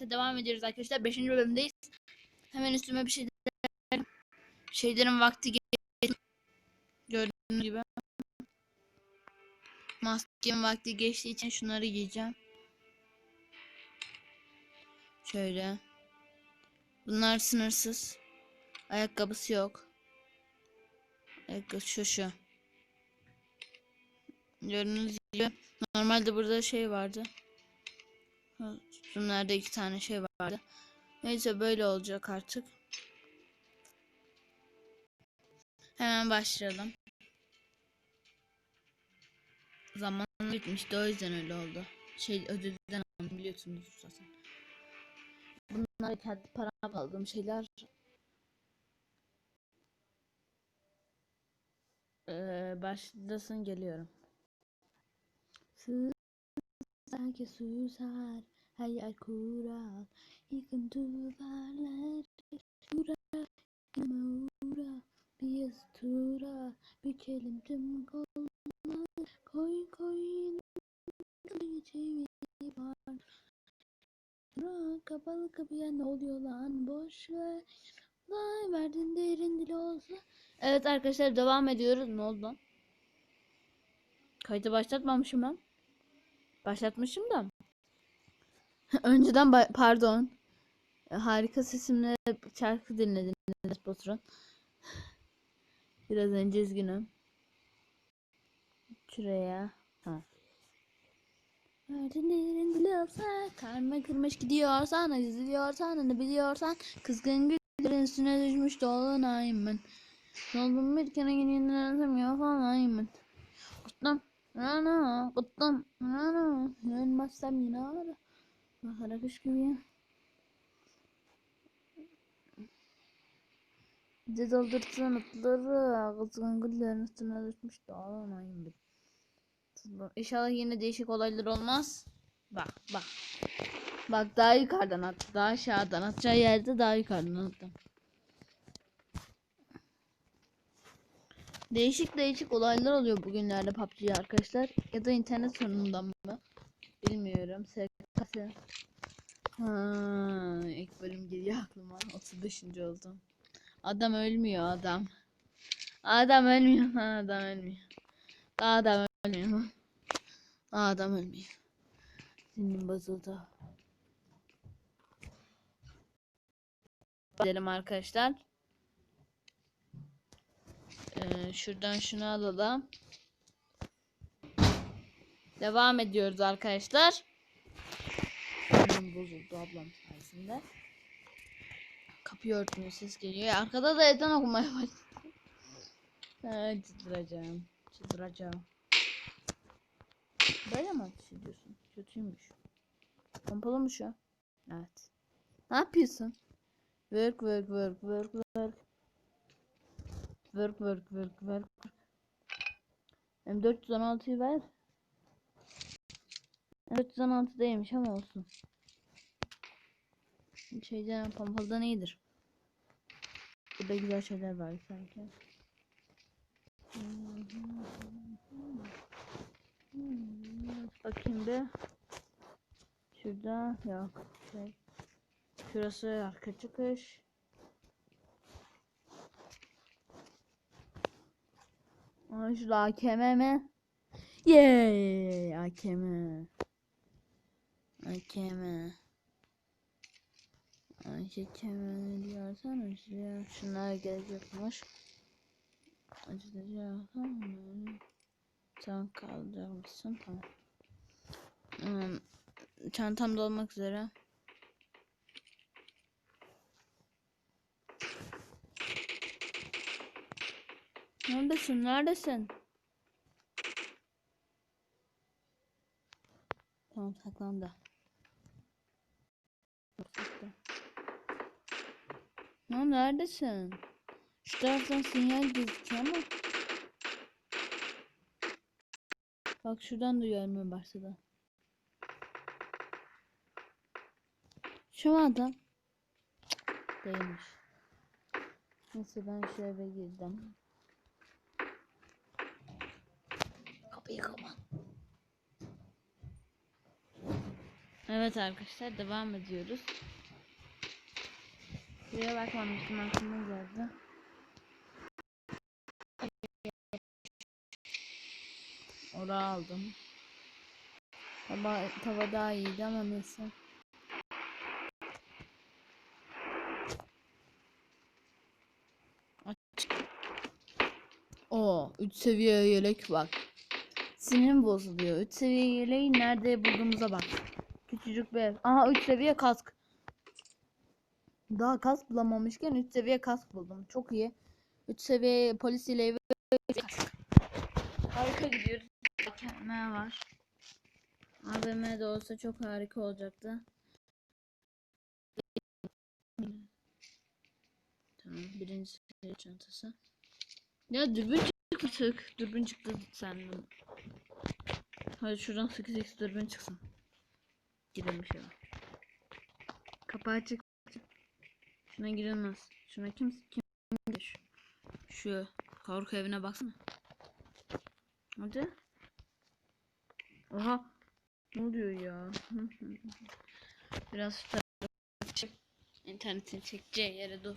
devam ediyoruz arkadaşlar. 5. bölümdeyiz. Hemen üstüme bir şey şeylerin vakti geldi. Gördüğünüz gibi. Maskenin vakti geçtiği için şunları giyeceğim. Şöyle. Bunlar sınırsız. Ayakkabısı yok. Ayakkabı şu şu. Gördüğünüz gibi normalde burada şey vardı. Ha, Bunlarda iki tane şey vardı. Neyse böyle olacak artık. Hemen başlayalım. Zaman bitmişti o yüzden öyle oldu. Şey ödülden aldım biliyorsunuz zaten. Bunlar kendi paramla aldığım şeyler. Ee, başlasın geliyorum. Sanki susar hayal kurar. Yıkın duvarları Uğra uğra. Bir yazı tura Bükelim tüm kolları. Koyun Koyun çevir var. Bırak kapalı kapıya ne oluyor lan? Boş ver. Lan verdin derin dil olsa. Evet arkadaşlar devam ediyoruz. Ne oldu lan? Kaydı başlatmamışım ben Başlatmışım da. Önceden ba- pardon. Harika sesimle şarkı dinlediniz Baturan. Biraz önce üzgünüm. Şuraya. Ha. Dili olsa karnına kırmış gidiyorsan izliyorsan ne biliyorsan kızgın güllerin üstüne düşmüş dolunayım ben. Doldum bir kere yeniden falan ben. Kutlam. Ana, kutlam. Ana, ölmezsem yine ara. Bahara kış gibi. Bize doldurtun atları. Kızgın güllerin üstüne düşmüş dağılmayın bir. İnşallah yine değişik olaylar olmaz. Bak bak. Bak daha yukarıdan attı. Daha aşağıdan atacağı yerde daha yukarıdan attı. Değişik değişik olaylar oluyor bugünlerde PUBG'ye arkadaşlar. Ya da internet sorunundan mı? Bilmiyorum. SKS. Ha, ilk bölüm geliyor aklıma. 35. oldum. Adam ölmüyor adam. Adam ölmüyor. Ha, adam ölmüyor. Adam ölmüyor. Adam ölmüyor. Sinirim bozuldu. Gidelim arkadaşlar. Ee, şuradan şunu alalım. Devam ediyoruz arkadaşlar. Benim bozuldu ablam sayesinde. Kapıyı örtmüyor ses geliyor. Arkada da ezan okumaya başladı. Ha, çıldıracağım. Çıldıracağım. Böyle mi ateş ediyorsun? Kötüymüş. Pompalı mı şu? Evet. Ne yapıyorsun? Work work work work work. Work work work work. M416'yı ver. M416 değilmiş ama olsun. Şeyden pompalıdan iyidir. Burada güzel şeyler var sanki. Bakayım bir. Şurada yok. Şey. Şurası arka çıkış. Aa, şurada AKM mi? Yeee AKM. AKM. AKM diyorsan şuraya şunlar gelecekmiş. Acıtacak Sen kalacak mısın? Tamam. Hmm, çantam dolmak üzere. Neredesin? Neredesin? Tamam saklandı. Ya neredesin? Şu taraftan sinyal gözüküyor ama. Bak şuradan da görmeye başladı. Şu adam? Değilmiş. Neyse ben eve girdim. Kapıyı kapat. Evet arkadaşlar devam ediyoruz. Buraya bakmamıştım aklıma geldi. Ora aldım. Tava, tava daha iyiydi ama neyse. Aç. O 3 seviye yelek var. Sinirim bozuluyor. 3 seviye yeleği nerede bulduğumuza bak. Küçücük bir ev. Aha 3 seviye kask. Daha kask bulamamışken 3 seviye kask buldum. Çok iyi. 3 seviye polis ile evi kask. Harika gidiyoruz. Ne var? AVM'de olsa çok harika olacaktı. Tamam birinci seviye çantası. Ya dürbün çıktı tık. Dürbün çıktı senden. Hadi şuradan 8x dürbün çıksın. Gidelim bir şey. Kapağı açık. Şuna girilmez. Şuna kim kim girer? Şu korku evine baksana. Hadi. Oha. Ne oluyor ya? Biraz şu tarafa çek. İnternetin çekeceği yere dur.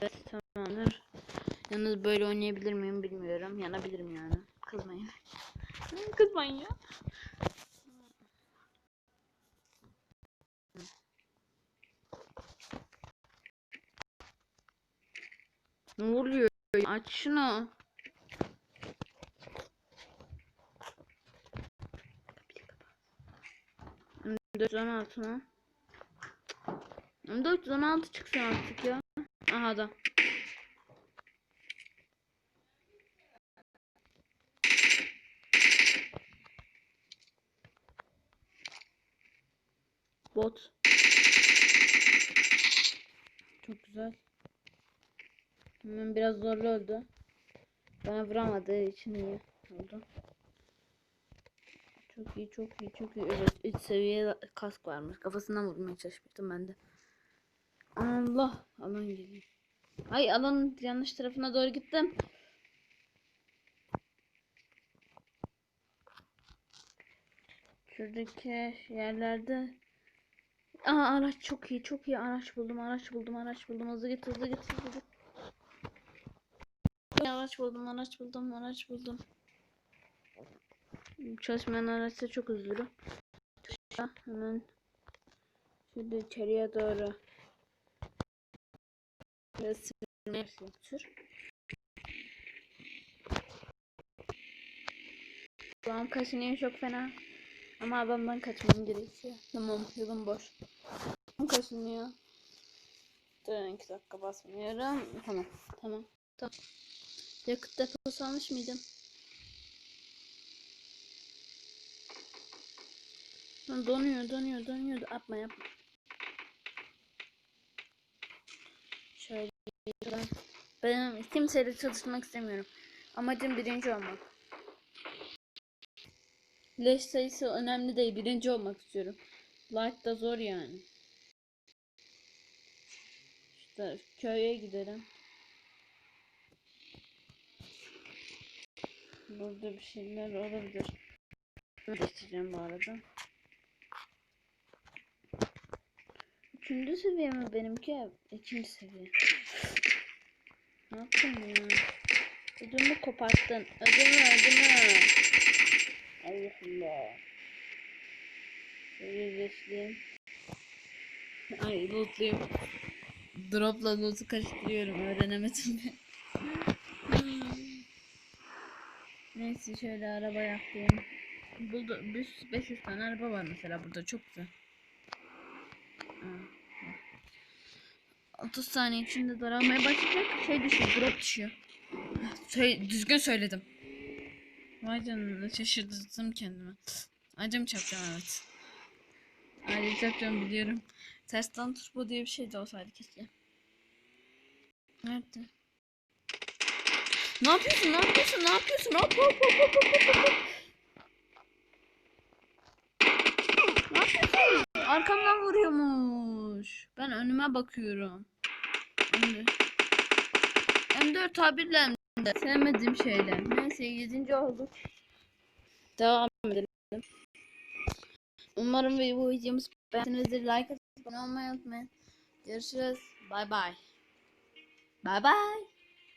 Evet tamamdır. Yalnız böyle oynayabilir miyim bilmiyorum. Yanabilirim yani. Kızmayın. Kızmayın ya. Ne oluyor? Aç şunu. M416 mı? M416 çıksın artık ya. Aha da. Bot. Çok güzel. Hemen biraz zorlu oldu. Bana vuramadığı için iyi oldu. Çok iyi, çok iyi, çok iyi. Evet, 3 seviye kask varmış. Kafasından vurmaya çalışmıştım ben de. Allah, alan geliyor. Ay alanın yanlış tarafına doğru gittim. Şuradaki yerlerde Aa araç çok iyi çok iyi araç buldum araç buldum araç buldum hızlı git hızlı git hızlı git. Araç buldum araç buldum araç buldum. Çalışmayan araçta çok üzülürüm. Hemen şurada içeriye doğru sür. Şu an kaşınıyor çok fena. Ama adamdan kaçmam gerekiyor. Tamam yolum boş. Kaşınıyor. Dur iki dakika basmıyorum. Tamam tamam tamam. Yakıt deposu almış mıydım? Donuyor donuyor donuyor. Yapma yapma. Şöyle ben, ben kimseyle çalışmak istemiyorum. Amacım birinci olmak. Leş sayısı önemli değil. Birinci olmak istiyorum. Like da zor yani. İşte köye gidelim. Burada bir şeyler olabilir. Değiştireceğim bu arada. Üçüncü seviye mi benimki? İkinci seviye. Ne yaptın ya? Ödümü koparttın. Ödümü ödümü. Allah Allah. Geçeyim. Ay lootluyum. Dropla loot'u karıştırıyorum. Öğrenemedim ben. Neyse şöyle araba yapayım. Buldu, bir 500 tane araba var mesela burada çok güzel. Aa. 30 saniye içinde daralmaya başlayacak. Şey düşüyor, drop düşüyor. Söyle, düzgün söyledim. Vay canına şaşırdım kendimi. Acım çarpacağım evet. Acım çarpacağım biliyorum. Tersten turbo diye bir şey de olsaydı keşke. Nerede? Ne yapıyorsun? Ne yapıyorsun? Ne yapıyorsun? Hop hop hop hop hop hop. Ne yapıyorsun? Arkamdan vuruyormuş. Ben önüme bakıyorum. M4 M4 tabirle sevmediğim şeyler. Neyse 7. olduk. Devam edelim. Umarım bu videomuz beğenmişsinizdir. Like atıp abone olmayı unutmayın. Görüşürüz. Bay bay. Bay bay.